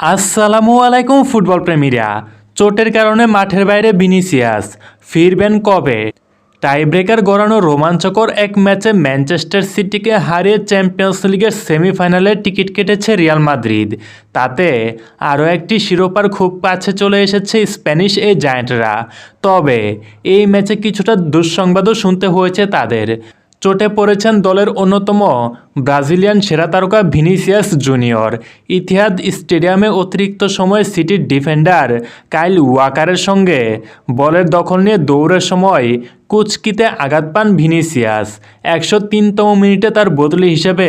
আসসালামু আলাইকুম ফুটবল প্রেমীরা। চোটের কারণে মাঠের বাইরে ভিনিসিয়াস, ফিরবেন কবে? টাইব্রেকার গড়ানো রোমাঞ্চকর এক ম্যাচে ম্যানচেস্টার সিটিকে হারিয়ে চ্যাম্পিয়ন্স লিগের সেমিফাইনালে টিকিট কেটেছে রিয়াল মাদ্রিদ। তাতে আরও একটি শিরোপার খুব কাছে চলে এসেছে স্প্যানিশ এই জায়ান্টরা। তবে এই ম্যাচে কিছুটা দুঃসংবাদও শুনতে হয়েছে তাদের। চোটে পড়েছেন দলের অন্যতম ব্রাজিলিয়ান সেরা তারকা ভিনিসিয়াস জুনিয়র। ইতিহাদ স্টেডিয়ামে অতিরিক্ত সময় সিটির ডিফেন্ডার কাইল ওয়াকারের সঙ্গে। বলের দখল নিয়ে দৌড়ের সময় কুচকিতে আঘাত পান ভিনিসিয়াস। একশো তিনতম মিনিটে তার বদলি হিসেবে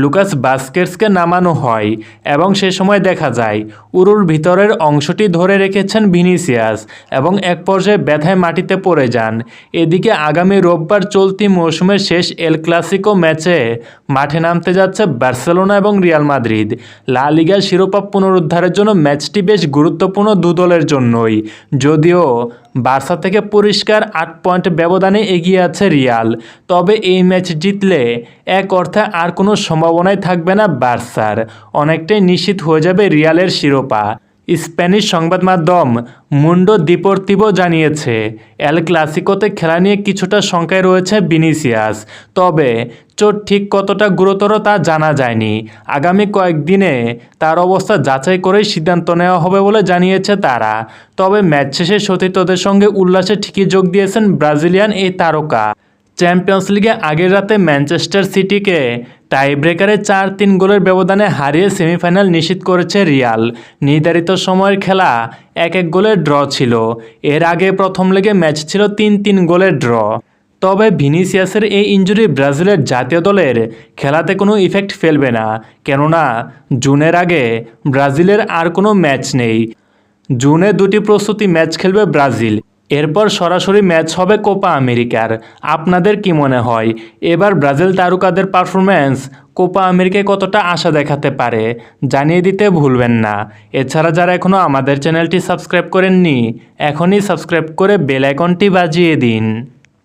লুকাস বাস্কেটসকে নামানো হয় এবং সে সময় দেখা যায় উরুর ভিতরের অংশটি ধরে রেখেছেন ভিনিসিয়াস এবং এক পর্যায়ে ব্যথায় মাটিতে পড়ে যান। এদিকে আগামী রোববার চলতি মৌসুমের শেষ এল ক্লাসিকো ম্যাচে মাঠে নামতে যাচ্ছে বার্সেলোনা এবং রিয়াল মাদ্রিদ। লা লিগার শিরোপা পুনরুদ্ধারের জন্য ম্যাচটি বেশ গুরুত্বপূর্ণ দু দলের জন্যই। যদিও বার্সা থেকে পরিষ্কার আট পয়েন্ট ব্যবধানে এগিয়ে আছে রিয়াল। তবে এই ম্যাচ জিতলে এক অর্থে আর কোনো সম্ভাবনাই থাকবে না বার্সার। অনেকটাই নিশ্চিত হয়ে যাবে রিয়ালের শিরোপা। স্প্যানিশ সংবাদ মাধ্যম মুন্ডো দিপোর্তিভো জানিয়েছে, এল ক্লাসিকোতে খেলা নিয়ে কিছুটা শঙ্কায় রয়েছে বিনিসিয়াস তবে চোট ঠিক কতটা গুরুতর তা জানা যায়নি। আগামী কয়েকদিনে তার অবস্থা যাচাই করেই সিদ্ধান্ত নেওয়া হবে বলে জানিয়েছে তারা। তবে ম্যাচ শেষে সতীর্থদের সঙ্গে উল্লাসে ঠিকই যোগ দিয়েছেন ব্রাজিলিয়ান এই তারকা। চ্যাম্পিয়ন্স লিগে আগের রাতে ম্যানচেস্টার সিটিকে টাইব্রেকারে চার তিন গোলের ব্যবধানে হারিয়ে সেমিফাইনাল নিশ্চিত করেছে রিয়াল। নির্ধারিত সময়ের খেলা এক এক গোলের ড্র ছিল। এর আগে প্রথম লেগে ম্যাচ ছিল তিন তিন গোলের ড্র। তবে ভিনিসিয়াসের এই ইঞ্জুরি ব্রাজিলের জাতীয় দলের খেলাতে কোনো ইফেক্ট ফেলবে না। কেননা, জুনের আগে ব্রাজিলের আর কোনো ম্যাচ নেই। জুনে দুটি প্রস্তুতি ম্যাচ খেলবে ব্রাজিল। এরপর সরাসরি ম্যাচ হবে কোপা আমেরিকার। আপনাদের কি মনে হয়? এবার ব্রাজিল তারকাদের পারফরম্যান্স কোপা আমেরিকায় কতটা আশা দেখাতে পারে? জানিয়ে দিতে ভুলবেন না। এছাড়া যারা এখনও আমাদের চ্যানেলটি সাবস্ক্রাইব করেননি, এখনই সাবস্ক্রাইব করে বেল আইকনটি বাজিয়ে দিন।